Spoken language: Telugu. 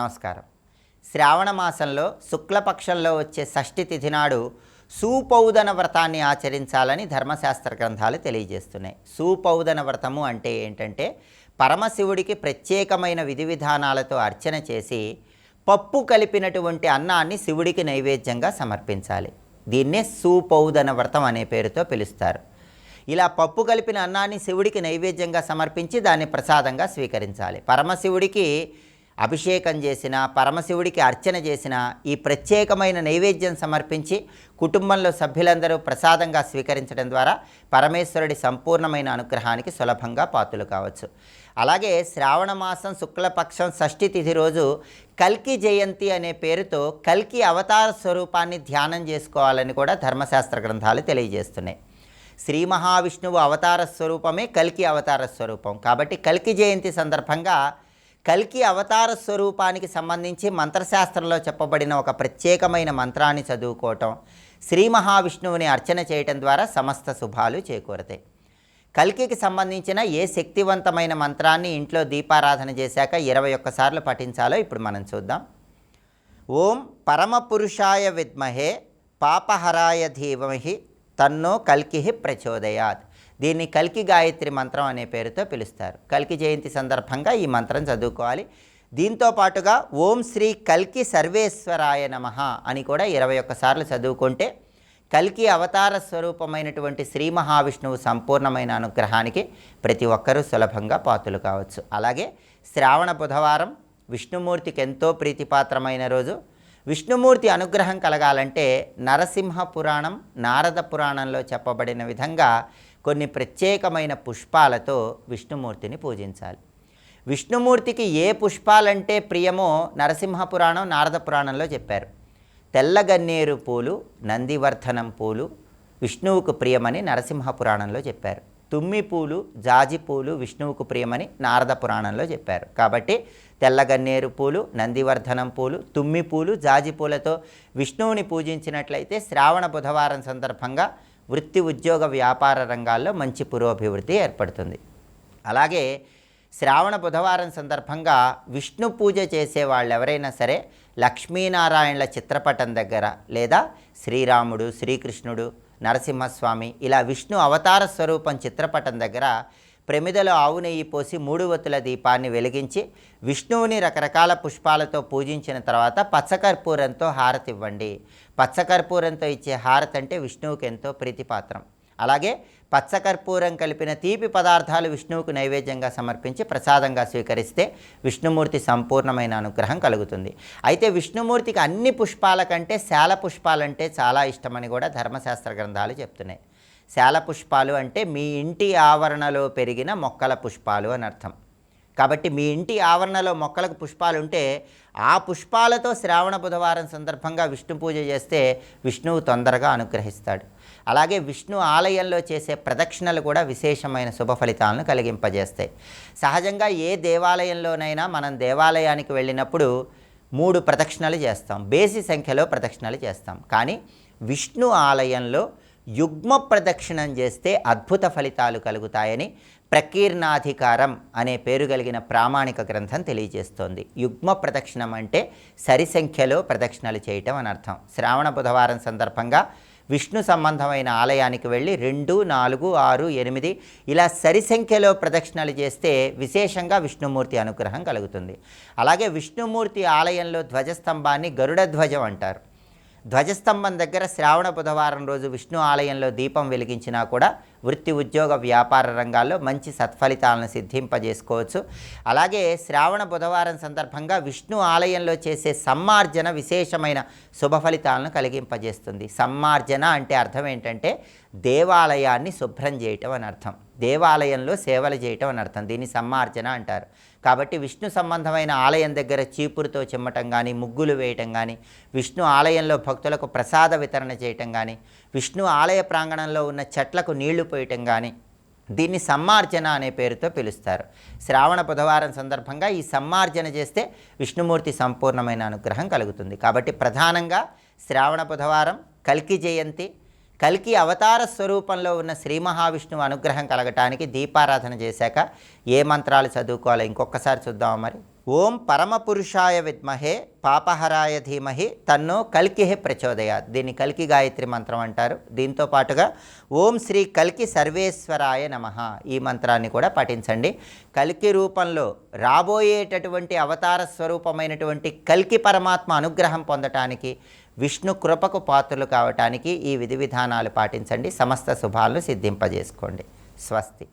నమస్కారం. శ్రావణ మాసంలో శుక్లపక్షంలో వచ్చే షష్ఠి తిథి నాడు సూపౌదన వ్రతాన్ని ఆచరించాలని ధర్మశాస్త్ర గ్రంథాలు తెలియజేస్తున్నాయి. సూపౌదన వ్రతము అంటే ఏంటంటే పరమశివుడికి ప్రత్యేకమైన విధి విధానాలతో అర్చన చేసి పప్పు కలిపినటువంటి అన్నాన్ని శివుడికి నైవేద్యంగా సమర్పించాలి. దీన్నే సూపౌదన వ్రతం అనే పేరుతో పిలుస్తారు. ఇలా పప్పు కలిపిన అన్నాన్ని శివుడికి నైవేద్యంగా సమర్పించి దాన్ని ప్రసాదంగా స్వీకరించాలి. పరమశివుడికి అభిషేకం చేసిన పరమశివుడికి అర్చన చేసిన ఈ ప్రత్యేకమైన నైవేద్యం సమర్పించి కుటుంబంలో సభ్యులందరూ ప్రసాదంగా స్వీకరించడం ద్వారా పరమేశ్వరుడి సంపూర్ణమైన అనుగ్రహానికి సులభంగా పాత్రలు కావచ్చు. అలాగే శ్రావణ మాసం శుక్లపక్షం షష్ఠి తిథి రోజు కల్కి జయంతి అనే పేరుతో కల్కి అవతార స్వరూపాన్ని ధ్యానం చేసుకోవాలని కూడా ధర్మశాస్త్ర గ్రంథాలు తెలియజేస్తున్నాయి. శ్రీ మహావిష్ణువు అవతార స్వరూపమే కల్కి అవతార స్వరూపం. కాబట్టి కల్కి జయంతి సందర్భంగా కల్కి అవతార స్వరూపానికి సంబంధించి మంత్రశాస్త్రంలో చెప్పబడిన ఒక ప్రత్యేకమైన మంత్రాన్ని చదువుకోవటం శ్రీ మహావిష్ణువుని అర్చన చేయటం ద్వారా సమస్త శుభాలు చేకూరతాయి. కల్కికి సంబంధించిన ఏ శక్తివంతమైన మంత్రాన్ని ఇంట్లో దీపారాధన చేశాక ఇరవై ఒక్కసార్లు పఠించాలో ఇప్పుడు మనం చూద్దాం. ఓం పరమపురుషాయ విద్మహే పాపహరాయ ధీమహి తన్నో కల్కి ప్రచోదయాత్. దీన్ని కల్కి గాయత్రి మంత్రం అనే పేరుతో పిలుస్తారు. కల్కి జయంతి సందర్భంగా ఈ మంత్రం చదువుకోవాలి. దీంతో పాటుగా ఓం శ్రీ కల్కి సర్వేశ్వరాయ నమ అని కూడా ఇరవై ఒక్కసార్లు చదువుకుంటే కల్కి అవతార స్వరూపమైనటువంటి శ్రీ మహావిష్ణువు సంపూర్ణమైన అనుగ్రహానికి ప్రతి ఒక్కరూ సులభంగా పాతులు కావచ్చు. అలాగే శ్రావణ బుధవారం విష్ణుమూర్తికి ఎంతో ప్రీతిపాత్రమైన రోజు. విష్ణుమూర్తి అనుగ్రహం కలగాలంటే నరసింహ పురాణం నారద పురాణంలో చెప్పబడిన విధంగా కొన్ని ప్రత్యేకమైన పుష్పాలతో విష్ణుమూర్తిని పూజించాలి. విష్ణుమూర్తికి ఏ పుష్పాలంటే ప్రియమో నరసింహ పురాణం నారద పురాణంలో చెప్పారు. తెల్లగన్నేరు పూలు నందివర్ధనం పూలు విష్ణువుకు ప్రియమని నరసింహ పురాణంలో చెప్పారు. తుమ్మి పూలు జాజి పూలు విష్ణువుకు ప్రియమని నారద పురాణంలో చెప్పారు. కాబట్టి తెల్లగన్నేరు పూలు నందివర్ధనం పూలు తుమ్మి పూలు జాజి పూలతో విష్ణువుని పూజించినట్లయితే శ్రావణ బుధవారం సందర్భంగా వృత్తి ఉద్యోగ వ్యాపార రంగాల్లో మంచి పురోభివృద్ధి ఏర్పడుతుంది. అలాగే శ్రావణ బుధవారం సందర్భంగా విష్ణు పూజ చేసే వాళ్ళు ఎవరైనా సరే లక్ష్మీనారాయణల చిత్రపటం దగ్గర లేదా శ్రీరాముడు శ్రీకృష్ణుడు నరసింహస్వామి ఇలా విష్ణు అవతార స్వరూపం చిత్రపటం దగ్గర ప్రమిదలో ఆవు నెయ్యి పోసి మూడు వత్తుల దీపాన్ని వెలిగించి విష్ణువుని రకరకాల పుష్పాలతో పూజించిన తర్వాత పచ్చకర్పూరంతో హారతి ఇవ్వండి. పచ్చకర్పూరంతో ఇచ్చే హారతి అంటే విష్ణువుకి ఎంతో ప్రీతిపాత్రం. అలాగే పచ్చకర్పూరం కలిపిన తీపి పదార్థాలు విష్ణువుకు నైవేద్యంగా సమర్పించి ప్రసాదంగా స్వీకరిస్తే విష్ణుమూర్తి సంపూర్ణమైన అనుగ్రహం కలుగుతుంది. అయితే విష్ణుమూర్తికి అన్ని పుష్పాల కంటే శాల పుష్పాలంటే చాలా ఇష్టమని కూడా ధర్మశాస్త్ర గ్రంథాలు చెప్తున్నాయి. శాల పుష్పాలు అంటే మీ ఇంటి ఆవరణలో పెరిగిన మొక్కల పుష్పాలు అని అర్థం. కాబట్టి మీ ఇంటి ఆవరణలో మొక్కలకు పుష్పాలు ఉంటే ఆ పుష్పాలతో శ్రావణ బుధవారం సందర్భంగా విష్ణు పూజ చేస్తే విష్ణువు తొందరగా అనుగ్రహిస్తాడు. అలాగే విష్ణు ఆలయంలో చేసే ప్రదక్షిణలు కూడా విశేషమైన శుభ ఫలితాలను కలిగింపజేస్తాయి. సహజంగా ఏ దేవాలయంలోనైనా మనం దేవాలయానికి వెళ్ళినప్పుడు మూడు ప్రదక్షిణలు చేస్తాం. బేసి సంఖ్యలో ప్రదక్షిణలు చేస్తాం. కానీ విష్ణు ఆలయంలో యుగ్మ ప్రదక్షిణం చేస్తే అద్భుత ఫలితాలు కలుగుతాయని ప్రకీర్ణాధికారం అనే పేరు కలిగిన ప్రామాణిక గ్రంథం తెలియజేస్తోంది. యుగ్మ ప్రదక్షిణం అంటే సరి సంఖ్యలో ప్రదక్షిణలు చేయటం అని అర్థం. శ్రావణ బుధవారం సందర్భంగా విష్ణు సంబంధమైన ఆలయానికి వెళ్ళి రెండు నాలుగు ఆరు ఎనిమిది ఇలా సరి సంఖ్యలో ప్రదక్షిణలు చేస్తే విశేషంగా విష్ణుమూర్తి అనుగ్రహం కలుగుతుంది. అలాగే విష్ణుమూర్తి ఆలయంలో ధ్వజస్తంభాన్ని గరుడ ధ్వజం అంటారు. ధ్వజస్తంభం దగ్గర శ్రావణ బుధవారం రోజు విష్ణు ఆలయంలో దీపం వెలిగించినా కూడా వృత్తి ఉద్యోగ వ్యాపార రంగాల్లో మంచి సత్ఫలితాలను సిద్ధింపజేసుకోవచ్చు. అలాగే శ్రావణ బుధవారం సందర్భంగా విష్ణు ఆలయంలో చేసే సమ్మార్జన విశేషమైన శుభ ఫలితాలను కలిగింపజేస్తుంది. సమ్మార్జన అంటే అర్థం ఏంటంటే దేవాలయాన్ని శుభ్రం చేయటం అని అర్థం. దేవాలయంలో సేవలు చేయటం అని అర్థం. దీన్ని సమ్మార్జన అంటారు. కాబట్టి విష్ణు సంబంధమైన ఆలయం దగ్గర చీపురుతో చిమ్మటం కానీ ముగ్గులు వేయటం కానీ విష్ణు ఆలయంలో భక్తులకు ప్రసాద వితరణ చేయటం కానీ విష్ణు ఆలయ ప్రాంగణంలో ఉన్న చెట్లకు నీళ్ళు పోయటం కానీ దీన్ని సమ్మార్జన అనే పేరుతో పిలుస్తారు. శ్రావణ బుధవారం సందర్భంగా ఈ సమ్మార్జన చేస్తే విష్ణుమూర్తి సంపూర్ణమైన అనుగ్రహం కలుగుతుంది. కాబట్టి ప్రధానంగా శ్రావణ బుధవారం కల్కి జయంతి కల్కి అవతార స్వరూపంలో ఉన్న శ్రీ మహావిష్ణువు అనుగ్రహం కలగటానికి దీపారాధన చేశాక ఏ మంత్రాలు చదువుకోవాలో? ఇంకొకసారి చూద్దాం మరి. ఓం పరమపురుషాయ విద్మహే పాపహరాయ ధీమహి తన్నో కల్కిహే ప్రచోదయాత్. దీన్ని కల్కి గాయత్రి మంత్రం అంటారు. దీంతో పాటుగా ఓం శ్రీ కల్కి సర్వేశ్వరాయ నమ. ఈ మంత్రాన్ని కూడా పఠించండి. కల్కి రూపంలో రాబోయేటటువంటి అవతార స్వరూపమైనటువంటి కల్కి పరమాత్మ అనుగ్రహం పొందటానికి విష్ణు కృపకు పాత్రలు కావటానికి ఈ విధి విధానాలు పాటించండి. సమస్త శుభాలను సిద్ధింపజేసుకోండి. స్వస్తి.